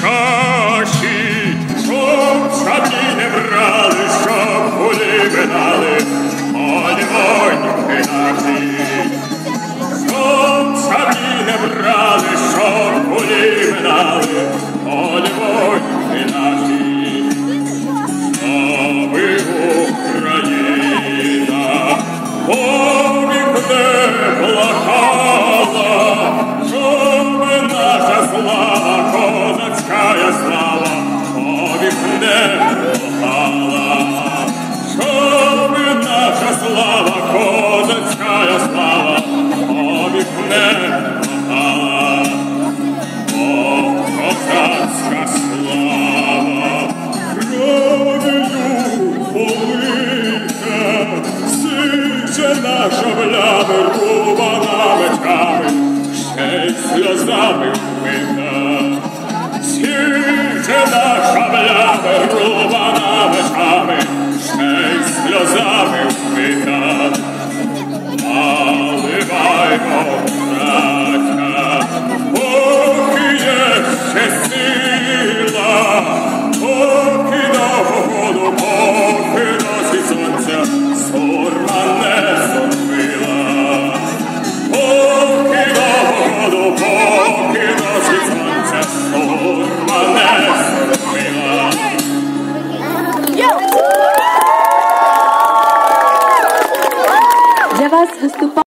чаші, щоб шаблі не брали, щоб кулі винали, мальвоньки наші. Щоб шаблі не брали, щоб кулі винали, мальвоньки наші. Слави Україна, повік де плакав, наша блями, рубана мечами, ще й сльозами вмита. Січе наша блями, рубана мечами, Levas Hastupal.